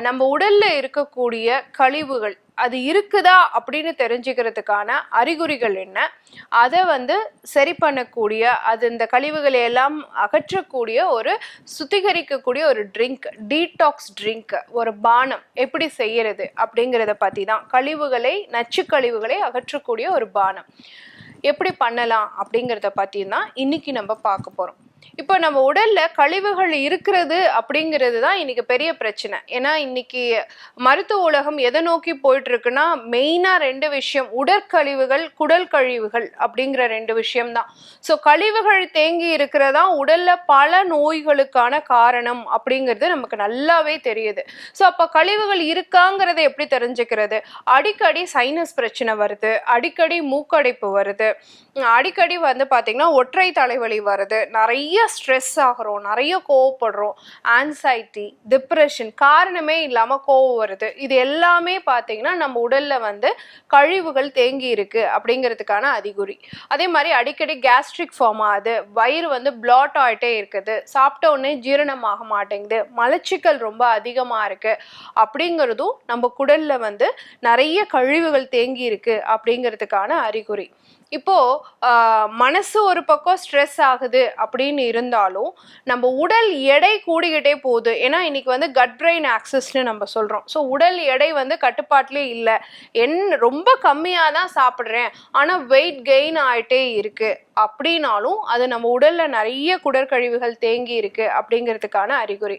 நம்ம உடல்ல இருக்கக்கூடிய கழிவுகள் அது இருக்குதா அப்படின்னு தெரிஞ்சுக்கிறதுக்கான அறிகுறிகள் என்ன? அதை வந்து சரி பண்ணக்கூடிய அது இந்த கழிவுகளை எல்லாம் அகற்றக்கூடிய ஒரு சுத்திகரிக்கக்கூடிய ஒரு ட்ரிங்க் டீடாக்ஸ் ட்ரிங்க் ஒரு பானம் எப்படி செய்யறது அப்படிங்கிறத பற்றி தான் கழிவுகளை நச்சு கழிவுகளை அகற்றக்கூடிய ஒரு பானம். எப்படி பண்ணலாம் அப்படிங்கிறத பற்றி தான் இன்னைக்கு நம்ம பார்க்க போகிறோம் இப்போ நம்ம உடல்ல கழிவுகள் இருக்கிறது அப்படிங்கிறது தான் இன்னைக்கு பெரிய பிரச்சனை. ஏன்னா இன்னைக்கு மருத்துவ உலகம் எதை நோக்கி போயிட்டு இருக்குன்னா மெயினா ரெண்டு விஷயம் உடற்கழிவுகள் குடல் கழிவுகள் அப்படிங்கிற ரெண்டு விஷயம் தான். ஸோ கழிவுகள் தேங்கி இருக்கிறதா உடல்ல பல நோய்களுக்கான காரணம் அப்படிங்கிறது நமக்கு நல்லாவே தெரியுது. ஸோ அப்போ கழிவுகள் இருக்காங்கிறத எப்படி தெரிஞ்சுக்கிறது? அடிக்கடி சைனஸ் பிரச்சனை வருது அடிக்கடி மூக்கடைப்பு வருது. அடிக்கடி வந்து பார்த்தீங்கன்னா ஒற்றை தலைவலி வருது. நிறைய ஸ்ட்ரெஸ் ஆகிறோம் நிறைய கோவப்படுறோம் ஆன்சைட்டி டிப்ரெஷன் காரணமே இல்லாமல் கோவம் வருது. இது எல்லாமே பார்த்தீங்கன்னா நம்ம உடலில் வந்து கழிவுகள் தேங்கி இருக்கு அப்படிங்கிறதுக்கான அறிகுறி. அதே மாதிரி அடிக்கடி கேஸ்ட்ரிக் ஃபார்ம் ஆகுது. வயிறு வந்து பிளாட் ஆகிட்டே இருக்குது. சாப்பிட்ட உடனே ஜீரணமாக மாட்டேங்குது. மலச்சிக்கல் ரொம்ப அதிகமாக இருக்கு. அப்படிங்கிறதும் நம்ம குடலில் வந்து நிறைய கழிவுகள் தேங்கி இருக்கு அப்படிங்கிறதுக்கான அறிகுறி. இப்போ மனசு ஒரு பக்கம் ஸ்ட்ரெஸ் ஆகுது அப்படின்னு இருந்தாலும் நம்ம உடல் எடை கூடிக்கிட்டே போகுது. ஏன்னா இன்னைக்கு வந்து கட் பிரெயின் ஆக்சஸ்னு நம்ம சொல்றோம். ஸோ உடல் எடை வந்து கட்டுப்பாட்டிலே இல்லை. என் ரொம்ப கம்மியாக தான் சாப்பிட்றேன். ஆனால் வெயிட் கெயின் ஆகிட்டே இருக்கு. அப்படின்னாலும் அது நம்ம உடல்ல நிறைய குடற்கழிவுகள் தேங்கி இருக்கு அப்படிங்கிறதுக்கான அறிகுறி.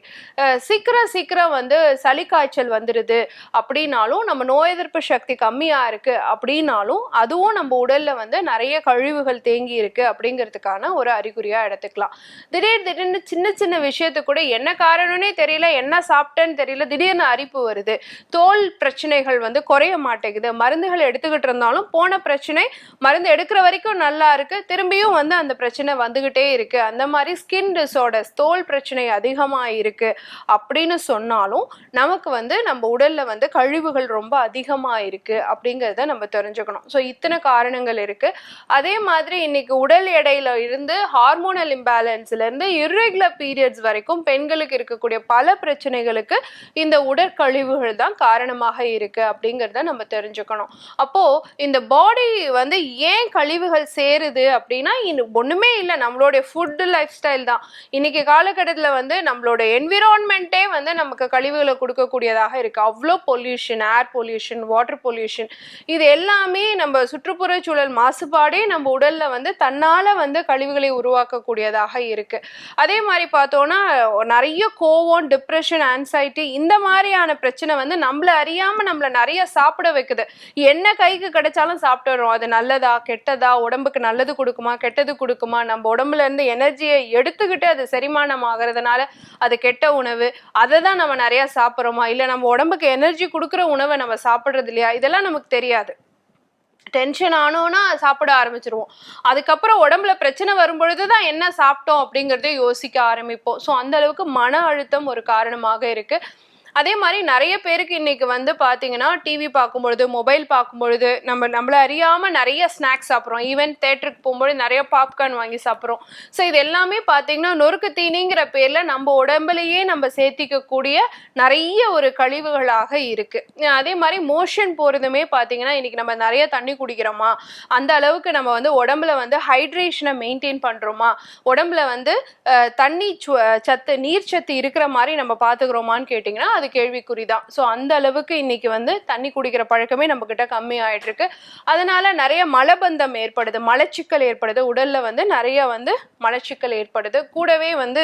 சீக்கிரம் சீக்கிரம் வந்து சளி காய்ச்சல் வந்துடுது அப்படின்னாலும் நம்ம நோய் எதிர்ப்பு சக்தி கம்மியா இருக்கு அப்படின்னாலும் அதுவும் நம்ம உடல்ல வந்து நிறைய கழிவுகள் தேங்கி இருக்கு அப்படிங்கிறதுக்கான ஒரு அறிகுறியா எடுத்துக்கலாம். திடீர் திடீர்னு சின்ன சின்ன விஷயத்துக்கு கூட என்ன காரணம்னே தெரியல என்ன சாப்பிட்டேன்னு தெரியல திடீர்னு அரிப்பு வருது. தோல் பிரச்சனைகள் வந்து குறைய மாட்டேங்குது. மருந்துகள் எடுத்துக்கிட்டு இருந்தாலும் போன பிரச்சனை மருந்து எடுக்கிற வரைக்கும் நல்லா இருக்கு திரும்பியும் வந்து அந்த பிரச்சனை வந்துகிட்டே இருக்கு. அந்த மாதிரி ஸ்கின் டிசார்டர்ஸ் தோல் பிரச்சனை அதிகமாக இருக்கு அப்படின்னு சொன்னாலும் நமக்கு வந்து நம்ம உடல்ல வந்து கழிவுகள் ரொம்ப அதிகமாக இருக்கு அப்படிங்கிறத நம்ம தெரிஞ்சுக்கணும். ஸோ இத்தனை காரணங்கள் இருக்கு. அதே மாதிரி இன்னைக்கு உடல் எடையில இருந்து ஹார்மோனல் இம்பேலன்ஸ்ல இருந்து இர்ரெகுலர் பீரியட்ஸ் வரைக்கும் பெண்களுக்கு இருக்கக்கூடிய பல பிரச்சனைகளுக்கு இந்த உடற்கழிவுகள் தான் காரணமாக இருக்கு அப்படிங்கிறத நம்ம தெரிஞ்சுக்கணும். அப்போ இந்த பாடி வந்து ஏன் கழிவுகள் சேருது அப்படி அப்படின்னா ஒன்றுமே இல்லை. நம்மளுடைய ஃபுட் லைஃப் ஸ்டைல் தான். இன்னைக்கு காலகட்டத்தில் வந்து நம்மளோட என்விரான்மெண்ட்டே வந்து நமக்கு கழிவுகளை கொடுக்கக்கூடியதாக இருக்குது அவ்வளோ pollution air pollution water pollution இது எல்லாமே நம்ம சுற்றுப்புற சூழல் மாசுபாடே நம்ம உடலில் வந்து தன்னால் வந்து கழிவுகளை உருவாக்கக்கூடியதாக இருக்குது அதே மாதிரி பார்த்தோன்னா நிறைய கோவம் டிப்ரெஷன் ஆன்சைட்டி இந்த மாதிரியான பிரச்சனை வந்து நம்மள அறியாமல் நம்மளை நிறைய சாப்பிட வைக்குது. என்ன கைக்கு கிடைச்சாலும் சாப்பிட்டுறோம். அது நல்லதா கெட்டதா உடம்புக்கு நல்லது கொடுக்குமா கெட்டது கொடுக்குமா? நம்ம உடம்புல இருந்து எனர்ஜியை எடுத்துக்கிட்டு அது செரிமானம் ஆகிறதுனால அது கெட்ட உணவு அதை தான் நம்ம நிறைய சாப்பிட்றோமா? இல்லை நம்ம உடம்புக்கு எனர்ஜி கொடுக்குற உணவை நம்ம சாப்பிட்றது இல்லையா? இதெல்லாம் நமக்கு தெரியாது. டென்ஷன் ஆனோன்னா சாப்பிட ஆரம்பிச்சிருவோம். அதுக்கப்புறம் உடம்புல பிரச்சனை வரும்பொழுது தான் என்ன சாப்பிட்டோம் அப்படிங்கிறத யோசிக்க ஆரம்பிப்போம். ஸோ அந்த அளவுக்கு மன அழுத்தம் ஒரு காரணமாக இருக்குது அதே மாதிரி நிறைய பேருக்கு இன்னைக்கு வந்து பார்த்தீங்கன்னா டிவி பார்க்கும்பொழுது மொபைல் பார்க்கும்பொழுது நம்ம நம்மள அறியாமல் நிறைய ஸ்நாக்ஸ் சாப்பிட்றோம். ஈவன் தேட்டருக்கு போகும்போது நிறைய பாப்கார்ன் வாங்கி சாப்பிட்றோம். ஸோ இது எல்லாமே பார்த்தீங்கன்னா நொறுக்கு தீனிங்கிற பேரில் நம்ம உடம்புலையே நம்ம சேர்த்திக்கக்கூடிய நிறைய ஒரு கழிவுகளாக இருக்கு. அதே மாதிரி மோஷன் போகிறதுமே பார்த்தீங்கன்னா இன்றைக்கி நம்ம நிறைய தண்ணி குடிக்கிறோமா? அந்த அளவுக்கு நம்ம வந்து உடம்புல வந்து ஹைட்ரேஷனை மெயின்டைன் பண்ணுறோமா உடம்புல வந்து தண்ணி சத்து நீர் சத்து இருக்கிற மாதிரி நம்ம பார்த்துக்கிறோமான்னு கேட்டிங்கன்னா அது கேள்விக்குறி தான் ஸோ அந்த அளவுக்கு இன்னைக்கு வந்து தண்ணி குடிக்கிற பழக்கமே நம்ம கிட்ட கம்மி ஆயிட்டு இருக்கு அதனால நிறைய மலபந்தம் ஏற்படுது மலச்சிக்கல் ஏற்படுது உடல்ல வந்து நிறைய வந்து மலச்சிக்கல் ஏற்படுது. கூடவே வந்து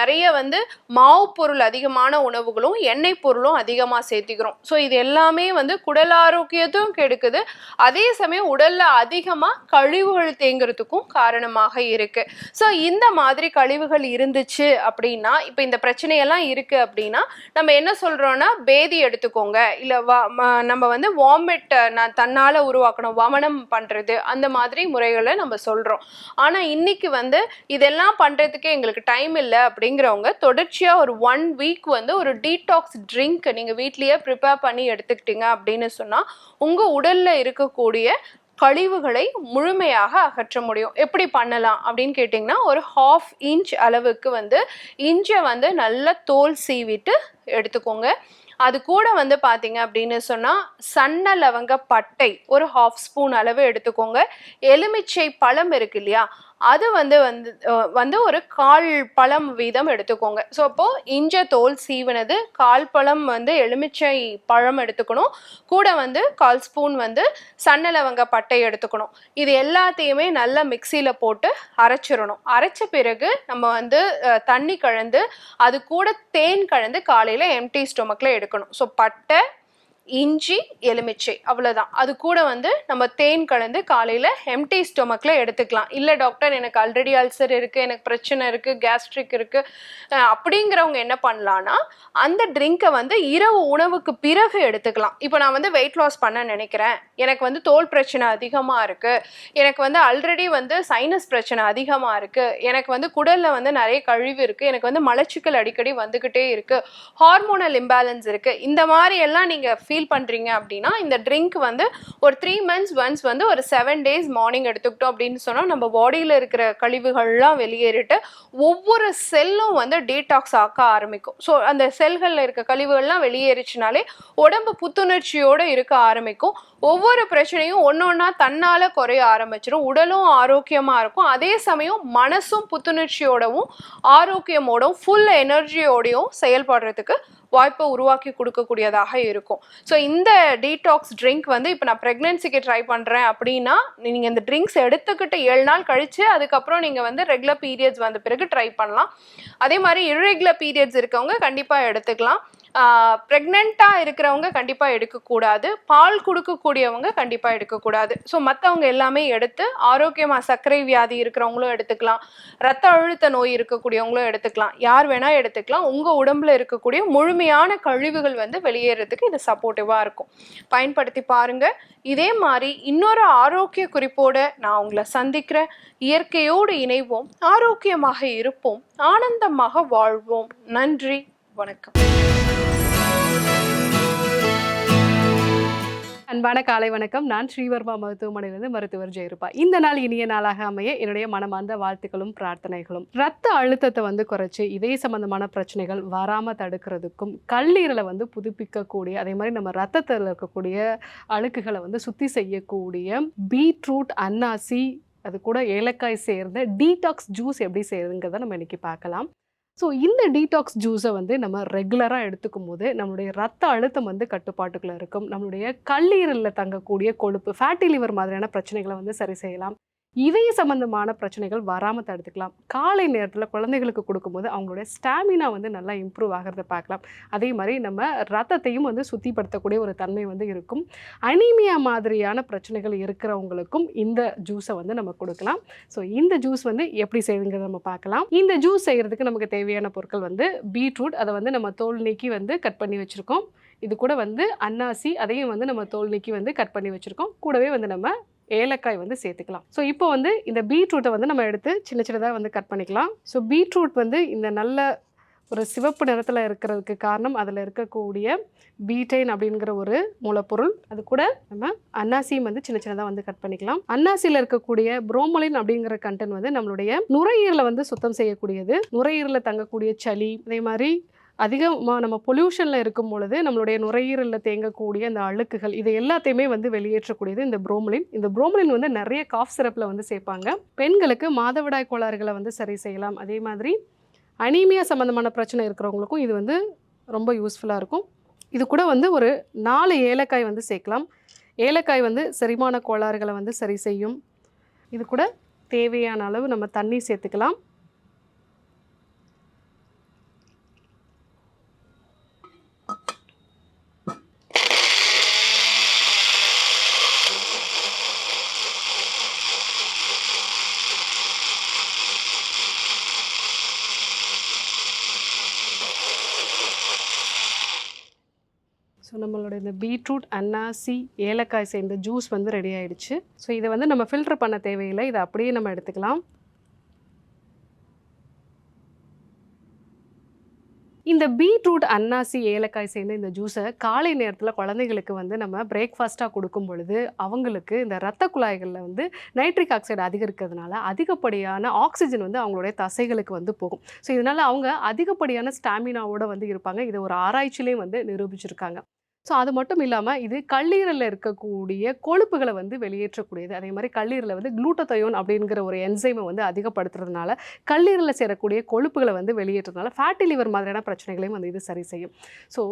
நிறைய வந்து மாவு பொருள் அதிகமான உணவுகளும் எண்ணெய் பொருளும் அதிகமாக சேர்த்திக்கிறோம். ஸோ இது எல்லாமே வந்து குடல் ஆரோக்கியத்தையும் கெடுக்குது. அதே சமயம் உடல்ல அதிகமாக கழிவுகள் தேங்குறதுக்கும் காரணமாக இருக்கு. ஸோ இந்த மாதிரி கழிவுகள் இருந்துச்சு அப்படின்னா இப்போ இந்த பிரச்சனையெல்லாம் இருக்கு அப்படின்னா நம்ம என்ன சொல்றோம்னா பேதி எடுத்துக்கோங்க. இல்ல வா- ம- நம்ம வந்து வாமிட் நான் தன்னால உருவாக்கணும் வமனம் பண்றது அந்த மாதிரி முறைகளை நம்ம சொல்றோம். ஆனா இன்னைக்கு வந்து இதெல்லாம் பண்றதுக்கே எங்களுக்கு டைம் இல்லை அப்படிங்கிறவங்க தொடர்ச்சியா ஒரு ஒன் வீக் வந்து ஒரு டீடாக்ஸ் ட்ரிங்க் நீங்க வீட்லயே ப்ரிப்பேர் பண்ணி எடுத்துக்கிட்டீங்க அப்படின்னு சொன்னா உங்க உடல்ல இருக்கக்கூடிய கழிவுகளை முழுமையாக அகற்ற முடியும். எப்படி பண்ணலாம் அப்படின்னு கேட்டிங்கன்னா ஒரு ஹாஃப் இன்ச் அளவுக்கு வந்து இஞ்சை வந்து நல்லா தோல் சீவிட்டு எடுத்துக்கோங்க. அது கூட வந்து பார்த்தீங்க அப்படின்னு சொன்னால் சன்ன லவங்க பட்டை ஒரு ஹாஃப் ஸ்பூன் அளவு எடுத்துக்கோங்க. எலுமிச்சை பழம் இருக்கு இல்லையா அது வந்து வந்து வந்து ஒரு கால் பழம் வீதம் எடுத்துக்கோங்க. ஸோ அப்போ இஞ்ச தோல் சீவனது கால் பழம் வந்து எலுமிச்சை பழம் எடுத்துக்கணும். கூட வந்து கால் ஸ்பூன் வந்து சன்ன லவங்க பட்டை எடுத்துக்கணும். இது எல்லாத்தையுமே நல்லா மிக்சியில் போட்டு அரைச்சிடணும். அரைச்ச பிறகு நம்ம வந்து தண்ணி கலந்து அது கூட தேன் கலந்து காலையில் எம்டி ஸ்டொமக்கில் எடுக்கணும். ஸோ பட்டை இஞ்சி எலுமிச்சை அவ்வளோதான் அது கூட வந்து நம்ம தேன் கலந்து காலையில் எம்டி ஸ்டொமக்கில் எடுத்துக்கலாம். இல்லை டாக்டர் எனக்கு ஆல்ரெடி அல்சர் இருக்குது எனக்கு பிரச்சனை இருக்குது கேஸ்ட்ரிக் இருக்குது அப்படிங்கிறவங்க என்ன பண்ணலான்னா அந்த ட்ரிங்கை வந்து இரவு உணவுக்கு பிறகு எடுத்துக்கலாம். இப்போ நான் வந்து வெயிட் லாஸ் பண்ண நினைக்கிறேன். எனக்கு வந்து தோல் பிரச்சனை அதிகமாக இருக்குது எனக்கு வந்து ஆல்ரெடி வந்து சைனஸ் பிரச்சனை அதிகமாக இருக்குது எனக்கு வந்து குடலில் வந்து நிறைய கழிவு இருக்குது எனக்கு வந்து மலச்சிக்கல் அடிக்கடி வந்துக்கிட்டே இருக்குது ஹார்மோனல் இம்பேலன்ஸ் இருக்குது இந்த மாதிரி எல்லாம் நீங்கள் ஃபீல் ஃபீல் பண்ணுறீங்க அப்படின்னா இந்த ட்ரிங்க் வந்து ஒரு த்ரீ மந்த்ஸ் ஒன்ஸ் வந்து ஒரு செவன் டேஸ் மார்னிங் எடுத்துக்கிட்டோம் அப்படின்னு சொன்னால் நம்ம பாடியில் இருக்கிற கழிவுகள்லாம் வெளியேறிட்டு ஒவ்வொரு செல்லும் வந்து டீடாக்ஸ் ஆக்க ஆரம்பிக்கும். ஸோ அந்த செல்களில் இருக்க கழிவுகள்லாம் வெளியேறிச்சுனாலே உடம்பு புத்துணர்ச்சியோடு இருக்க ஆரம்பிக்கும். ஒவ்வொரு பிரச்சனையும் ஒன்று ஒன்றா தன்னால் குறைய ஆரம்பிச்சிடும் உடலும் ஆரோக்கியமாக இருக்கும். அதே சமயம் மனசும் புத்துணர்ச்சியோடவும் ஆரோக்கியமோடவும் ஃபுல் எனர்ஜியோடையும் செயல்படுறதுக்கு வாய்ப்பை உருவாக்கி கொடுக்கக்கூடியதாக இருக்கும். ஸோ இந்த டீடாக்ஸ் ட்ரிங்க் வந்து இப்போ நான் ப்ரெக்னென்சிக்கு ட்ரை பண்ணுறேன் அப்படின்னா நீங்கள் இந்த ட்ரிங்க்ஸ் எடுத்துக்கிட்டு ஏழு நாள் கழித்து அதுக்கப்புறம் நீங்கள் வந்து ரெகுலர் பீரியட்ஸ் வந்த பிறகு ட்ரை பண்ணலாம். அதே மாதிரி இர்ரெகுலர் பீரியட்ஸ் இருக்கவங்க கண்டிப்பாக எடுத்துக்கலாம். ப்ரெக்னெண்ட்டாக இருக்கிறவங்க கண்டிப்பாக எடுக்கக்கூடாது. பால் கொடுக்கக்கூடியவங்க கண்டிப்பாக எடுக்கக்கூடாது. ஸோ மற்றவங்க எல்லாமே எடுத்து ஆரோக்கியமாக சர்க்கரை வியாதி இருக்கிறவங்களும் எடுத்துக்கலாம். ரத்த அழுத்த நோய் இருக்கக்கூடியவங்களும் எடுத்துக்கலாம். யார் வேணால் எடுத்துக்கலாம். உங்கள் உடம்புல இருக்கக்கூடிய முழுமையான கழிவுகள் வந்து வெளியேறதுக்கு இது சப்போர்ட்டிவாக இருக்கும். பயன்படுத்தி பாருங்கள் இதே மாதிரி இன்னொரு ஆரோக்கிய குறிப்போடு நான் உங்களை சந்திக்கிறேன். இயற்கையோடு இணைவோம். ஆரோக்கியமாக இருப்போம். ஆனந்தமாக வாழ்வோம். நன்றி. வணக்கம். அன்பான காலை வணக்கம். நான் ஸ்ரீவர்மா மருத்துவமனையிலிருந்து மருத்துவர் ஜெயருப்பா இந்த நாள் இனிய நாளாக அமைய என்னுடைய மனமார்ந்த வாழ்த்துக்களும் பிரார்த்தனைகளும். ரத்த அழுத்தத்தை வந்து குறைச்சி இதய சம்பந்தமான பிரச்சனைகள் வராமல் தடுக்கிறதுக்கும் கல்லீரலை வந்து புதுப்பிக்கக்கூடிய அதே மாதிரி நம்ம ரத்தத்தில் இருக்கக்கூடிய அழுக்குகளை வந்து சுத்தி செய்யக்கூடிய பீட்ரூட் அன்னாசி அது கூட ஏலக்காய் சேர்ந்த டீடாக்ஸ் ஜூஸ் எப்படி செய்யறதுங்கிறத நம்ம இன்னைக்கு பார்க்கலாம். ஸோ இந்த டீடாக்ஸ் ஜூஸை வந்து நம்ம ரெகுலராக எடுத்துக்கும் போது நம்மளுடைய ரத்த அழுத்தம் வந்து கட்டுப்பாட்டுக்குள்ள இருக்கும். நம்மளுடைய கல்லீரலில் தங்கக்கூடிய கொழுப்பு ஃபேட்டி லிவர் மாதிரியான பிரச்சனைகளை வந்து சரி செய்யலாம். இதய சம்பந்தமான பிரச்சனைகள் வராமல் தடுத்துக்கலாம். காலை நேரத்தில் குழந்தைகளுக்கு கொடுக்கும்போது அவங்களுடைய ஸ்டாமினா வந்து நல்லா இம்ப்ரூவ் ஆகிறத பார்க்கலாம். அதே மாதிரி நம்ம ரத்தத்தையும் வந்து சுத்திப்படுத்தக்கூடிய ஒரு தன்மை வந்து இருக்கும். அனீமியா மாதிரியான பிரச்சனைகள் இருக்கிறவங்களுக்கும் இந்த ஜூஸை வந்து நம்ம கொடுக்கலாம். ஸோ இந்த ஜூஸ் வந்து எப்படி செய்யுங்கிறத நம்ம பார்க்கலாம். இந்த ஜூஸ் செய்கிறதுக்கு நமக்கு தேவையான பொருட்கள் வந்து பீட்ரூட் அதை வந்து நம்ம தோல் நீக்கி வந்து கட் பண்ணி வச்சுருக்கோம். இது கூட வந்து அன்னாசி அதையும் வந்து நம்ம தோல் நீக்கி வந்து கட் பண்ணி வச்சுருக்கோம். கூடவே வந்து நம்ம ஏலக்காய் வந்து சேர்த்துக்கலாம். ஸோ இப்போ வந்து இந்த பீட்ரூட்டை வந்து நம்ம எடுத்து சின்ன சின்னதாக வந்து கட் பண்ணிக்கலாம். ஸோ பீட்ரூட் வந்து இந்த நல்ல ஒரு சிவப்பு நிறத்தில் இருக்கிறதுக்கு காரணம் அதில் இருக்கக்கூடிய பீட்டைன் அப்படிங்கிற ஒரு மூலப்பொருள். அது கூட நம்ம அன்னாசியும் வந்து சின்ன சின்னதாக வந்து கட் பண்ணிக்கலாம். அன்னாசியில் இருக்கக்கூடிய புரோமலின் அப்படிங்கிற கண்டென்ட் வந்து நம்மளுடைய நுரையீரலை வந்து சுத்தம் செய்யக்கூடியது. நுரையீரலில் தங்கக்கூடிய சளி அதே மாதிரி அதிகமாக நம்ம பொல்யூஷனில் இருக்கும் பொழுது நம்மளுடைய நுரையீரலில் தேங்கக்கூடிய அந்த அழுக்குகள் இது எல்லாத்தையுமே வந்து வெளியேற்றக்கூடியது இந்த புரோமலின் இந்த புரோமலின் வந்து நிறைய காஃப் சிரப்பில் வந்து சேர்ப்பாங்க. பெண்களுக்கு மாதவிடாய் கோளாறுகளை வந்து சரி செய்யலாம். அதே மாதிரி அனீமியா சம்மந்தமான பிரச்சனை இருக்கிறவங்களுக்கும் இது வந்து ரொம்ப யூஸ்ஃபுல்லாக இருக்கும். இது கூட வந்து ஒரு நாலு ஏலக்காய் வந்து சேர்க்கலாம். ஏலக்காய் வந்து செரிமான கோளாறுகளை வந்து சரி செய்யும். இது கூட தேவையான அளவு நம்ம தண்ணி சேர்த்துக்கலாம். பீட்ரூட் அன்னாசி ஏலக்காய் சேர்ந்த ஜூஸ் வந்து ரெடி ஆகிடுச்சு ஸோ இதை வந்து நம்ம ஃபில்டர் பண்ண தேவையில்லை. இதை அப்படியே நம்ம எடுத்துக்கலாம். இந்த பீட்ரூட் அன்னாசி ஏலக்காய் சேர்ந்த இந்த ஜூஸை காலை நேரத்தில் குழந்தைகளுக்கு வந்து நம்ம பிரேக்ஃபாஸ்ட்டாக கொடுக்கும் பொழுது அவங்களுக்கு இந்த ரத்த குழாய்களில் வந்து நைட்ரிக் ஆக்சைடு அதிகரிக்கிறதுனால அதிகப்படியான ஆக்சிஜன் வந்து அவங்களுடைய தசைகளுக்கு வந்து போகும். ஸோ இதனால் அவங்க அதிகப்படியான ஸ்டாமினாவோட வந்து இருப்பாங்க. இதை ஒரு ஆராய்ச்சியிலையும் வந்து நிரூபிச்சிருக்காங்க. ஸோ அது மட்டும் இல்லாமல் இது கல்லீரலில் இருக்கக்கூடிய கொழுப்புகளை வந்து வெளியேற்றக்கூடியது. அதே மாதிரி கல்லீரலில் வந்து குளூட்டத்தயோன் அப்படிங்கிற ஒரு என்சைமை வந்து அதிகப்படுத்துறதுனால கல்லீரலில் சேரக்கூடிய கொழுப்புகளை வந்து வெளியேற்றதுனால ஃபேட்டி லிவர் மாதிரியான பிரச்சனைகளையும் வந்து இது சரி செய்யும். ஸோ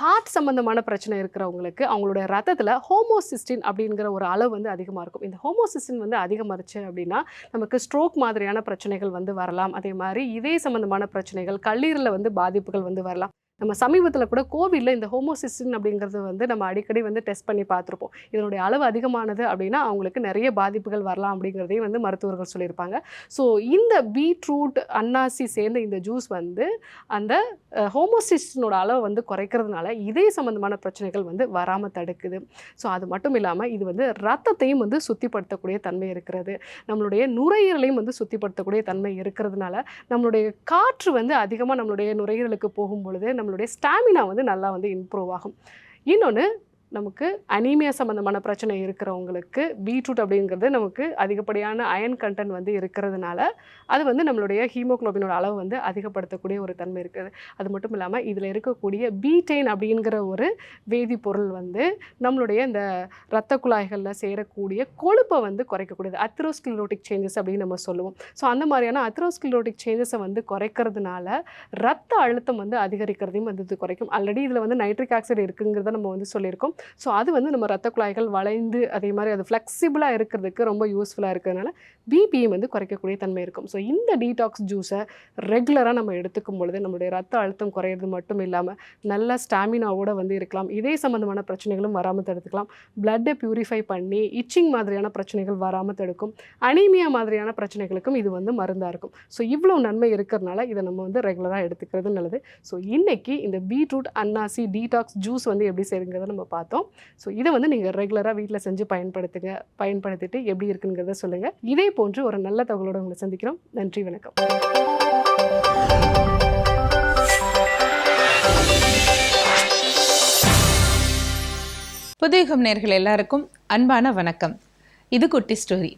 ஹார்ட் சம்மந்தமான பிரச்சனை இருக்கிறவங்களுக்கு அவங்களுடைய ரத்தத்தில் ஹோமோசிஸ்டின் அப்படிங்கிற ஒரு அளவு வந்து அதிகமாக இருக்கும். இந்த ஹோமோசிஸ்டின் வந்து அதிகமாகிருச்சு அப்படின்னா நமக்கு ஸ்ட்ரோக் மாதிரியான பிரச்சனைகள் வந்து வரலாம். அதே மாதிரி இதே சம்மந்தமான பிரச்சனைகள் கல்லீரலில் வந்து பாதிப்புகள் வந்து வரலாம். நம்ம சமீபத்தில் கூட கோவிலில் இந்த ஹோமோசிஸ்டின் அப்படிங்கிறது வந்து நம்ம அடிக்கடி வந்து டெஸ்ட் பண்ணி பார்த்துருப்போம். இதனுடைய அளவு அதிகமானது அப்படின்னா அவங்களுக்கு நிறைய பாதிப்புகள் வரலாம் அப்படிங்கிறதையும் வந்து மருத்துவர்கள் சொல்லியிருப்பாங்க. ஸோ இந்த பீட்ரூட் அன்னாசி சேர்ந்த இந்த ஜூஸ் வந்து அந்த ஹோமோசிஸ்டினோட அளவை வந்து குறைக்கிறதுனால இதே சம்மந்தமான பிரச்சனைகள் வந்து வராமல் தடுக்குது. ஸோ அது மட்டும் இல்லாமல் இது வந்து ரத்தத்தையும் வந்து சுத்திப்படுத்தக்கூடிய தன்மை இருக்கிறது. நம்மளுடைய நுரையீரலையும் வந்து சுத்திப்படுத்தக்கூடிய தன்மை இருக்கிறதுனால நம்மளுடைய காற்று வந்து அதிகமாக நம்மளுடைய நுரையீரலுக்கு போகும் பொழுது நம்மளுடைய ஸ்டாமினா வந்து நல்லா வந்து இம்ப்ரூவ் ஆகும். இன்னொன்று நமக்கு அனீமியா சம்மந்தமான பிரச்சனை இருக்கிறவங்களுக்கு பீட்ரூட் அப்படிங்கிறது நமக்கு அதிகப்படியான அயன் கண்டென்ட் வந்து இருக்கிறதுனால அது வந்து நம்மளுடைய ஹீமோகுளோபினோட அளவு வந்து அதிகப்படுத்தக்கூடிய ஒரு தன்மை இருக்குது. அது மட்டும் இல்லாமல் இதில் இருக்கக்கூடிய பீட்டைன் அப்படிங்கிற ஒரு வேதிப்பொருள் வந்து நம்மளுடைய இந்த இரத்த குழாய்களில் சேரக்கூடிய கொழுப்பை வந்து குறைக்கக்கூடியது. அத்ரோஸ்கிலோட்டிக் சேஞ்சஸ் அப்படின்னு நம்ம சொல்லுவோம். ஸோ அந்த மாதிரியான அத்ரோஸ்கிலோட்டிக் சேஞ்சஸை வந்து குறைக்கிறதுனால ரத்த அழுத்தம் வந்து அதிகரிக்கிறதையும் வந்து இது குறைக்கும். ஆல்ரெடி இதில் வந்து நைட்ரிக் ஆக்சைடு இருக்குங்கிறத நம்ம வந்து சொல்லியிருக்கோம். ஸோ அது வந்து நம்ம ரத்த குழாய்கள் வளைந்து அதே மாதிரி அது ஃப்ளெக்சிபிளாக இருக்கிறதுக்கு ரொம்ப யூஸ்ஃபுல்லாக இருக்கிறதுனால பிபியும் வந்து குறைக்கக்கூடிய தன்மை இருக்கும். ஸோ இந்த டீடாக்ஸ் ஜூஸை ரெகுலராக நம்ம எடுத்துக்கும் பொழுது நம்மளுடைய ரத்த அழுத்தம் குறையிறது மட்டும் இல்லாமல் நல்ல ஸ்டாமினாவோட வந்து இருக்கலாம். இதே சம்மந்தமான பிரச்சனைகளும் வராமல் தடுத்துக்கலாம். பிளட்டை ப்யூரிஃபை பண்ணி இச்சிங் மாதிரியான பிரச்சனைகள் வராமல் தடுக்கும். அனீமியா மாதிரியான பிரச்சனைகளுக்கும் இது வந்து மருந்தாக இருக்கும். ஸோ இவ்வளோ நன்மை இருக்கிறதுனால இதை நம்ம வந்து ரெகுலராக எடுத்துக்கிறது நல்லது. ஸோ இன்றைக்கி இந்த பீட்ரூட் அன்னாசி டீடாக்ஸ் ஜூஸ் வந்து எப்படி செய்யுங்கிறத நம்ம பார்த்தோம் ஸோ இதை வந்து நீங்கள் ரெகுலராக வீட்டில் செஞ்சு பயன்படுத்துங்க. பயன்படுத்திட்டு எப்படி இருக்குங்கிறத சொல்லுங்கள் இதே போன்று ஒரு நல்ல தகவலோடு உங்களை சந்திக்கிறோம். நன்றி வணக்கம். புதுயுகம் நேர்கள் எல்லாருக்கும் அன்பான வணக்கம். இது குட்டி ஸ்டோரி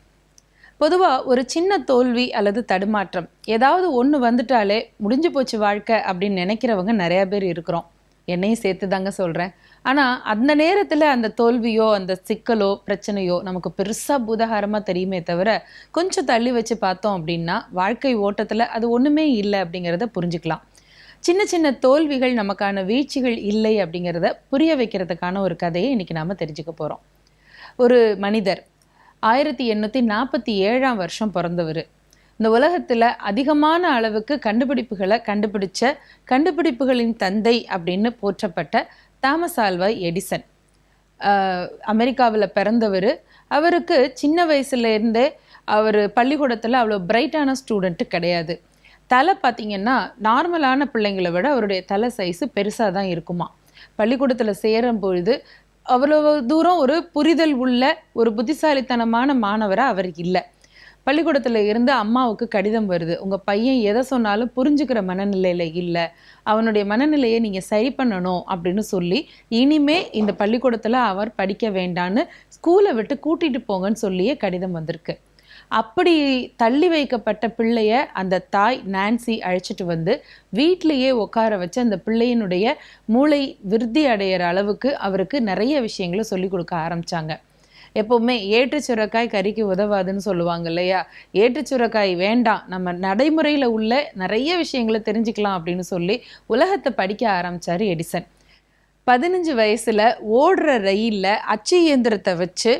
பொதுவாக ஒரு சின்ன தோல்வி அல்லது தடுமாற்றம் ஏதாவது ஒன்று வந்துட்டாலே முடிஞ்சு போச்சு வாழ்க்கை அப்படின்னு நினைக்கிறவங்க நிறைய பேர் இருக்கிறோம். என்னையும் சேர்த்து தாங்க சொல்கிறேன் ஆனால் அந்த நேரத்தில் அந்த தோல்வியோ அந்த சிக்கலோ பிரச்சனையோ நமக்கு பெருசாக பூதகாரமாக தெரியுமே தவிர கொஞ்சம் தள்ளி வச்சு பார்த்தோம் அப்படின்னா வாழ்க்கை ஓட்டத்தில் அது ஒன்றுமே இல்லை அப்படிங்கிறத புரிஞ்சுக்கலாம். சின்ன சின்ன தோல்விகள் நமக்கான வீழ்ச்சிகள் இல்லை அப்படிங்கிறத புரிய வைக்கிறதுக்கான ஒரு கதையை இன்னைக்கு நாம தெரிஞ்சுக்க போகிறோம் ஒரு மனிதர் ஆயிரத்தி எண்ணூற்றி நாற்பத்தி ஏழாம் வருஷம் பிறந்தவர். இந்த உலகத்தில் அதிகமான அளவுக்கு கண்டுபிடிப்புகளை கண்டுபிடிச்ச கண்டுபிடிப்புகளின் தந்தை அப்படின்னு போற்றப்பட்ட தாமஸ் ஆல்வா எடிசன். அமெரிக்காவில் பிறந்தவர். அவருக்கு சின்ன வயசுலேருந்தே அவர் பள்ளிக்கூடத்தில் அவ்வளோ பிரைட்டான ஸ்டூடெண்ட்டு கிடையாது. தலை பார்த்தீங்கன்னா நார்மலான பிள்ளைங்களை விட அவருடைய தலை சைஸு பெருசாக தான் இருக்குமா. பள்ளிக்கூடத்தில் சேரும் பொழுது அவ்வளோ தூரம் ஒரு புரிதல் உள்ள ஒரு புத்திசாலித்தனமான மாணவராக அவர் இல்லை. பள்ளிக்கூடத்தில் இருந்து அம்மாவுக்கு கடிதம் வருது. உங்கள் பையன் எதை சொன்னாலும் புரிஞ்சுக்கிற மனநிலையில் இல்லை. அவனுடைய மனநிலையை நீங்கள் சரி பண்ணணும் அப்படின்னு சொல்லி இனிமே இந்த பள்ளிக்கூடத்தில் அவர் படிக்க வேண்டான்னு ஸ்கூலை விட்டு கூட்டிகிட்டு போங்கன்னு சொல்லியே கடிதம் வந்திருக்கு. அப்படி தள்ளி வைக்கப்பட்ட பிள்ளைய அந்த தாய் நான்சி அழைச்சிட்டு வந்து வீட்டிலேயே உட்கார வச்சு அந்த பிள்ளையினுடைய மூளை விருத்தி அடையிற அளவுக்கு அவருக்கு நிறைய விஷயங்களை சொல்லி கொடுக்க ஆரம்பிச்சாங்க. எப்போவுமே ஏற்று சுரக்காய் கறிக்கு உதவாதுன்னு சொல்லுவாங்க இல்லையா? ஏற்று சுரக்காய் வேண்டாம். நம்ம நடைமுறையில் உள்ள நிறைய விஷயங்களை தெரிஞ்சுக்கலாம் அப்படின்னு சொல்லி உலகத்தை படிக்க ஆரம்பித்தார் எடிசன். பதினஞ்சு வயசில் ஓடுற ரயிலில் அச்சு இயந்திரத்தை வச்சு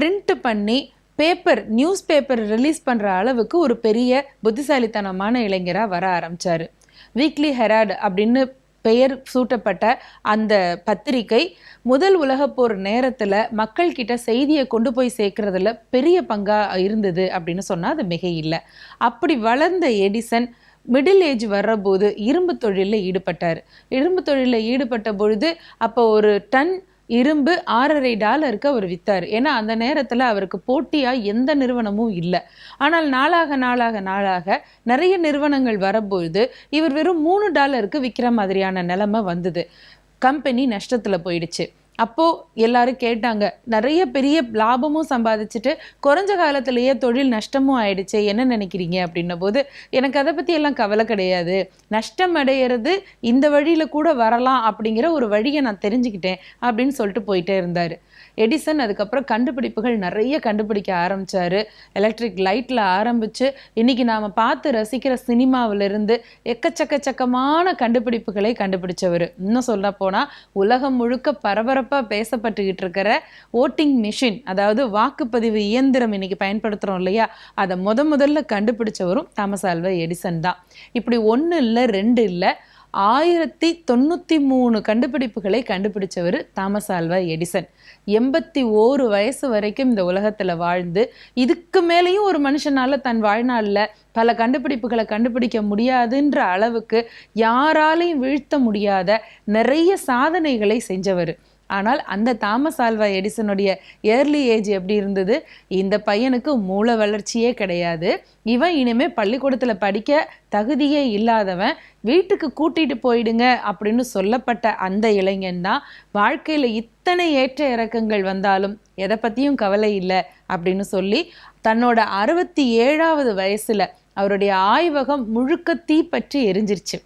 பிரிண்ட் பண்ணி பேப்பர் நியூஸ் பேப்பர் ரிலீஸ் பண்ணுற அளவுக்கு ஒரு பெரிய புத்திசாலித்தனமான இளைஞராக வர ஆரம்பிச்சாரு. வீக்லி ஹெராட் அப்படின்னு பெயர் சூட்டப்பட்ட அந்த பத்திரிகை முதல் உலகப்போர் நேரத்தில் மக்கள்கிட்ட செய்தியை கொண்டு போய் சேர்க்கறதுல பெரிய பங்காக இருந்தது அப்படின்னு சொன்னால் அது மிக இல்லை அப்படி வளர்ந்த எடிசன் மிடில் ஏஜ் வர்றபோது இரும்பு தொழிலில் ஈடுபட்டார். இரும்பு தொழிலில் ஈடுபட்ட பொழுது அப்போ ஒரு டன் இரும்பு ஆறரை டாலருக்கு அவர் வித்தார். ஏன்னா அந்த நேரத்துல அவருக்கு போட்டியா எந்த நிறுவனமும் இல்லை. ஆனால் நாளாக நாளாக நாளாக நிறைய நிறுவனங்கள் வரும்பொழுது இவர் வெறும் மூணு டாலருக்கு விற்கிற மாதிரியான நிலைமை வந்தது. கம்பெனி நஷ்டத்துல போயிடுச்சு. அப்போது எல்லாரும் கேட்டாங்க நிறைய பெரிய லாபமும் சம்பாதிச்சுட்டு குறைஞ்ச காலத்திலேயே தொழில் நஷ்டமும் ஆயிடுச்சு என்ன நினைக்கிறீங்க? அப்படின்ன போது எனக்கு அதை பற்றியெல்லாம் எல்லாம் கவலை கிடையாது. நஷ்டம் அடையிறது இந்த வழியில் கூட வரலாம் அப்படிங்கிற ஒரு வழியை நான் தெரிஞ்சுக்கிட்டேன் அப்படின்னு சொல்லிட்டு போயிட்டே இருந்தார். எடிசன் அதுக்கப்புறம் கண்டுபிடிப்புகள் நிறைய கண்டுபிடிக்க ஆரம்பித்தார் எலக்ட்ரிக் லைட்டில் ஆரம்பித்து இன்னைக்கு நாம் பார்த்து ரசிக்கிற சினிமாவிலிருந்து எக்கச்சக்க எக்கச்சக்கச்சக்கமான கண்டுபிடிப்புகளை கண்டுபிடிச்சவர். இன்னும் சொல்ல போனால் உலகம் முழுக்க பரபரப்பாக பேசப்பட்டுக்கிட்டு இருக்கிற ஓட்டிங் மிஷின் அதாவது வாக்குப்பதிவு இயந்திரம் இன்னைக்கு பயன்படுத்துகிறோம் இல்லையா? அதை முத முதல்ல கண்டுபிடிச்சவரும் தாமஸ் ஆல்வா எடிசன் தான். இப்படி ஒன்று இல்லை ரெண்டு இல்லை ஆயிரத்தி தொண்ணூற்றி மூணு கண்டுபிடிப்புகளை கண்டுபிடிச்சவர் தாமஸ் ஆல்வா எடிசன். எண்பத்தி ஓரு வயசு வரைக்கும் இந்த உலகத்தில் வாழ்ந்து இதுக்கு மேலேயும் ஒரு மனுஷனால தன் வாழ்நாளில் பல கண்டுபிடிப்புகளை கண்டுபிடிக்க முடியாதுன்ற அளவுக்கு யாராலையும் வீழ்த்த முடியாத நிறைய சாதனைகளை செஞ்சவர். ஆனால் அந்த தாமஸ் ஆல்வா எடிசனுடைய ஏர்லி ஏஜ் எப்படி இருந்தது? இந்த பையனுக்கு மூளை வளர்ச்சியே கிடையாது. இவன் இனிமே பள்ளிக்கூடத்தில் படிக்க தகுதியே இல்லாதவன். வீட்டுக்கு கூட்டிட்டு போயிடுங்க அப்படின்னு சொல்லப்பட்ட அந்த இளைஞன் தான் வாழ்க்கையில் இத்தனை ஏற்ற இறக்கங்கள் வந்தாலும் எதை பற்றியும் கவலை இல்லை அப்படின்னு சொல்லி தன்னோட அறுபத்தி ஏழாவது வயசில் அவருடைய ஆய்வகம் முழுக்க தீ பற்றி எரிஞ்சிருச்சு.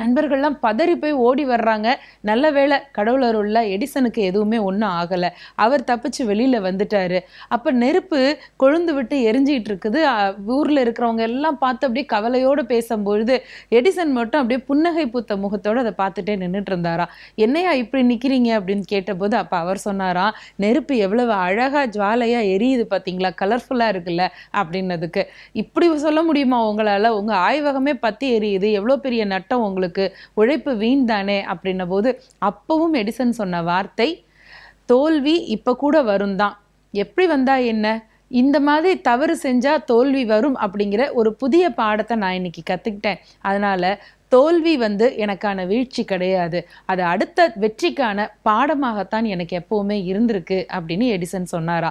நண்பர்கள்லாம் பதறி போய் ஓடி வர்றாங்க. நல்ல வேளை கடவுள் அருள்ல எடிசனுக்கு எதுவுமே ஒன்றும் ஆகலை. அவர் தப்பிச்சு வெளியில் வந்துட்டாரு. அப்போ நெருப்பு கொழுந்து விட்டு எரிஞ்சிக்கிட்டு இருக்குது. ஊரில் இருக்கிறவங்க எல்லாம் பார்த்து அப்படியே கவலையோடு பேசும்பொழுது எடிசன் மட்டும் அப்படியே புன்னகை பூத்த முகத்தோடு அதை பார்த்துட்டே நின்றுட்டு இருந்தாராம் என்னையா இப்படி நிற்கிறீங்க அப்படின்னு கேட்டபோது அப்போ அவர் சொன்னாராம் நெருப்பு எவ்வளவு அழகாக ஜுவாலையாக எரியுது பார்த்தீங்களா? கலர்ஃபுல்லாக இருக்குல்ல அப்படின்னதுக்கு. இப்படி சொல்ல முடியுமா உங்களால்? உங்கள் ஆய்வகமே பற்றி எரியுது. எவ்வளோ பெரிய நட்டம் உங்களுக்கு உழைப்பு வீண் தானே அப்படின்ன போது அப்பவும் எடிசன் சொன்ன வார்த்தை தோல்வி இப்போ கூட வரும் தான் எப்படி வந்தா என்ன? இந்த மாதிரி தவறு செஞ்சா தோல்வி வரும் அப்படிங்கிற ஒரு புதிய பாடத்தை நான் இன்னைக்கு கற்றுக்கிட்டேன் அதனால தோல்வி வந்து எனக்கான வீழ்ச்சி கிடையாது. அது அடுத்த வெற்றிக்கான பாடமாகத்தான் எனக்கு எப்போவுமே இருந்திருக்கு அப்படின்னு எடிசன் சொன்னாரா.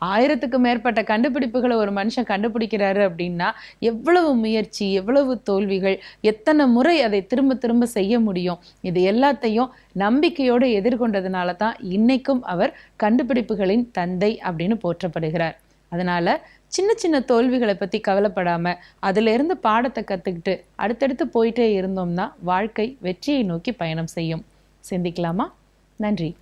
ஆயிரத்துக்கு மேற்பட்ட கண்டுபிடிப்புகளை ஒரு மனுஷன் கண்டுபிடிக்கிறாரு அப்படின்னா எவ்வளவு முயற்சி எவ்வளவு தோல்விகள் எத்தனை முறை அதை திரும்ப திரும்ப செய்ய முடியும்? இது எல்லாத்தையும் நம்பிக்கையோடு எதிர்கொண்டதுனால தான் இன்னைக்கும் அவர் கண்டுபிடிப்புகளின் தந்தை அப்படின்னு போற்றப்படுகிறார். அதனால சின்ன சின்ன தோல்விகளை பற்றி கவலைப்படாமல் அதிலிருந்து பாடத்தை கற்றுக்கிட்டு அடுத்தடுத்து போயிட்டே இருந்தோம்னா வாழ்க்கை வெற்றியை நோக்கி பயணம் செய்யும். சிந்திக்கலாமா? நன்றி.